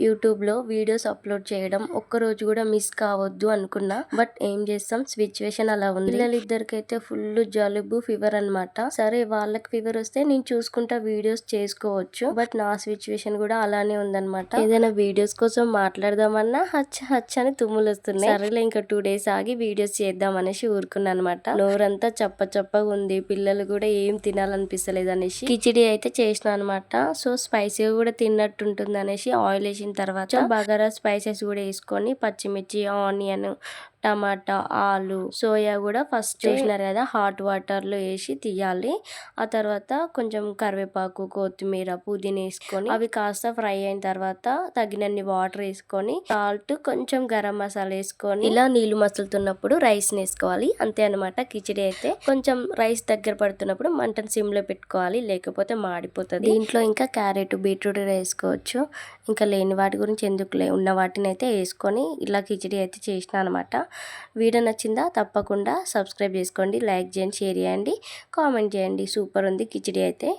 యూట్యూబ్లో videos upload చేయడం ఒక్కరోజు కూడా మిస్ కావద్దు అనుకున్నా. బట్ ఏం చేస్తాం? సిచ్యువేషన్ అలా ఉంది. పిల్లలిద్దరికైతే ఫుల్ జలుబు ఫీవర్ అన్నమాట. సరే వాళ్ళకి ఫీవర్ వస్తే నేను చూసుకుంటా వీడియోస్ చేసుకోవచ్చు. బట్ నా సిచ్యువేషన్ కూడా అలానే ఉందనమాట ఏదైనా వీడియోస్ కోసం మాట్లాడదామన్నా హచ్చ హచ్చ అని తుమ్ములు వస్తున్నాయి. సరేలే ఇంకా టూ డేస్ ఆగి వీడియోస్ చేద్దాం అనేసి ఊరుకున్నా అనమాట నోరంతా చప్ప చప్పగా ఉంది. పిల్లలు కూడా ఏం తినాలనిపిస్తలేదు అనేసి. కిచిడి అయితే చేసిన అనమాట సో స్పైసీగా కూడా తిన్నట్టు ఉంటుంది అనేసి ఆయిల్ వేసి వేసిన తర్వాత బగారా స్పైసెస్ కూడా వేసుకొని పచ్చిమిర్చి ఆనియన్ టమాటా ఆలు సోయా కూడా ఫస్ట్ చూసినారు కదా హాట్ వాటర్లో వేసి తీయాలి. ఆ తర్వాత కొంచెం కరివేపాకు కొత్తిమీర పుదీనా వేసుకొని అవి కాస్త ఫ్రై అయిన తర్వాత తగినన్ని వాటర్ వేసుకొని సాల్ట్ కొంచెం గరం మసాలా వేసుకొని ఇలా నీళ్ళు మసులుతున్నప్పుడు రైస్ వేసుకోవాలి. అంతే అనమాట కిచిడి అయితే. కొంచెం రైస్ దగ్గర పడుతున్నప్పుడు మంటను సిమ్లో పెట్టుకోవాలి లేకపోతే మాడిపోతుంది. దీంట్లో ఇంకా క్యారెట్ బీట్రూట్ వేసుకోవచ్చు. ఇంకా లేని వాటి గురించి ఎందుకులే ఉన్న వాటిని అయితే వేసుకొని ఇలా కిచిడి అయితే చేసిన అనమాట వీడియో నచ్చిందా తప్పకుండా సబ్స్క్రైబ్ చేసుకోండి లైక్ చేయండి షేర్ చేయండి కామెంట్ చేయండి. సూపర్ ఉంది కిచిడి అయితే.